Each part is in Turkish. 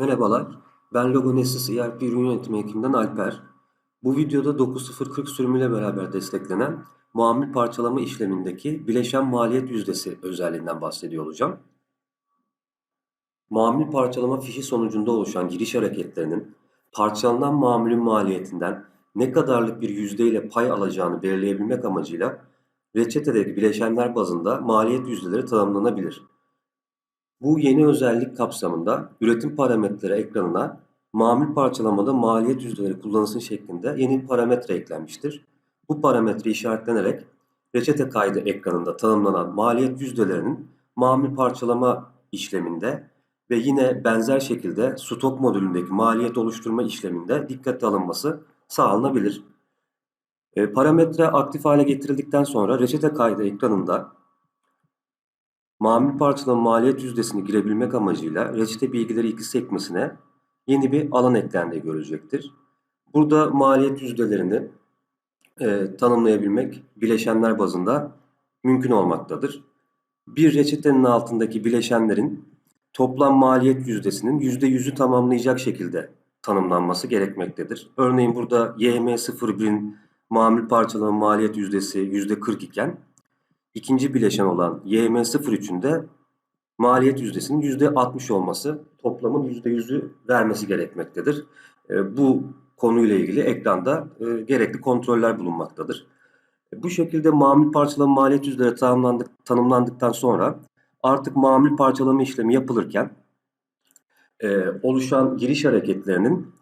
Merhabalar, ben Logonesis ERP ürün yönetimi ekibinden Alper. Bu videoda 9040 sürümüyle beraber desteklenen muamil parçalama işlemindeki bileşen maliyet yüzdesi özelliğinden bahsediyor olacağım. Muamil parçalama fişi sonucunda oluşan giriş hareketlerinin parçalanan mamulün maliyetinden ne kadarlık bir yüzdeyle pay alacağını belirleyebilmek amacıyla reçetedeki bileşenler bazında maliyet yüzdeleri tanımlanabilir. Bu yeni özellik kapsamında üretim parametreleri ekranına mamul parçalamada maliyet yüzdeleri kullanılsın şeklinde yeni bir parametre eklenmiştir. Bu parametre işaretlenerek reçete kaydı ekranında tanımlanan maliyet yüzdelerinin mamul parçalama işleminde ve yine benzer şekilde stok modülündeki maliyet oluşturma işleminde dikkate alınması sağlanabilir. E, parametre aktif hale getirildikten sonra reçete kaydı ekranında mamul parçalama maliyet yüzdesini girebilmek amacıyla reçete bilgileri iki sekmesine yeni bir alan eklendiği görecektir. Burada maliyet yüzdelerini e, tanımlayabilmek bileşenler bazında mümkün olmaktadır. Bir reçetenin altındaki bileşenlerin toplam maliyet yüzdesinin %100'ü tamamlayacak şekilde tanımlanması gerekmektedir. Örneğin burada YM01'in mamul parçalama maliyet yüzdesi %40 iken ikinci bileşen olan YM03'ün de maliyet yüzdesinin %60 olması toplamın %100'ü vermesi gerekmektedir. E, bu konuyla ilgili ekranda e, gerekli kontroller bulunmaktadır. E, bu şekilde mamul parçalama maliyet tanımlandık, tanımlandıktan sonra artık mamul parçalama işlemi yapılırken oluşan giriş hareketlerinin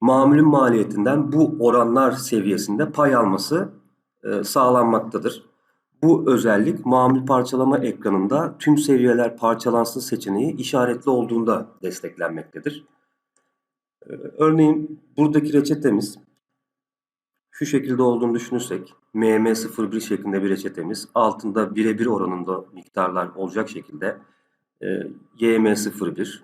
mamulün maliyetinden bu oranlar seviyesinde pay alması sağlanmaktadır. Bu özellik mamul parçalama ekranında tüm seviyeler parçalansın seçeneği işaretli olduğunda desteklenmektedir. Ee, örneğin buradaki reçetemiz şu şekilde olduğunu düşünürsek MM01 şeklinde bir reçetemiz altında birebir oranında miktarlar olacak şekilde e, YM01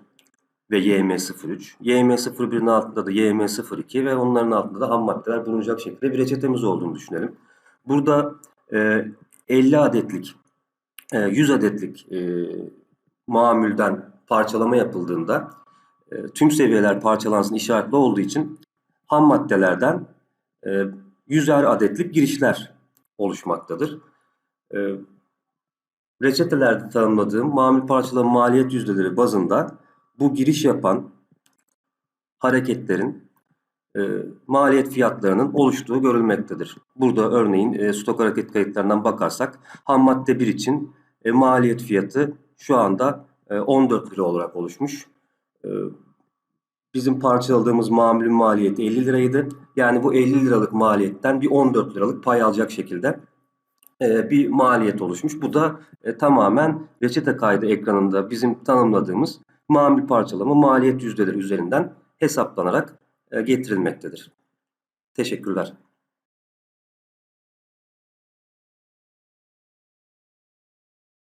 ve YM03. YM01'in altında da YM02 ve onların altında da ham maddeler bulunacak şekilde bir reçetemiz olduğunu düşünelim. Burada e, 50 adetlik, 100 e, adetlik e, mamülden parçalama yapıldığında e, tüm seviyeler parçalansın işaretli olduğu için ham maddelerden 100'er adetlik girişler oluşmaktadır. Reçetelerde tanımladığım mamül parçalama maliyet yüzdeleri bazında bu giriş yapan hareketlerin e, maliyet fiyatlarının oluştuğu görülmektedir. Burada örneğin e, stok hareket kayıtlarından bakarsak ham madde 1 için e, maliyet fiyatı şu anda e, 14 lira olarak oluşmuş. E, bizim parçaladığımız mamulün maliyeti 50 liraydı. Yani bu 50 liralık maliyetten bir 14 liralık pay alacak şekilde e, bir maliyet oluşmuş. Bu da e, tamamen reçete kaydı ekranında bizim tanımladığımız mamul parçalama maliyet yüzdeleri üzerinden hesaplanarak getirilmektedir. Teşekkürler.